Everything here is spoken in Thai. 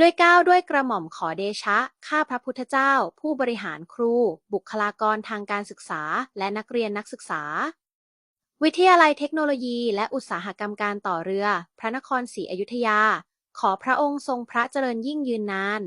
ด้วยก้าวด้วยกระหม่อมขอเดชะ ข้าพระพุทธเจ้า ผู้บริหารครู บุคลากรทางการศึกษา และนักเรียนนักศึกษา วิทยาลัยเทคโนโลยีและอุตสาหกรรมการต่อเรือ พระนครศรีอยุธยา ขอพระองค์ทรงพระเจริญยิ่งยืนนาน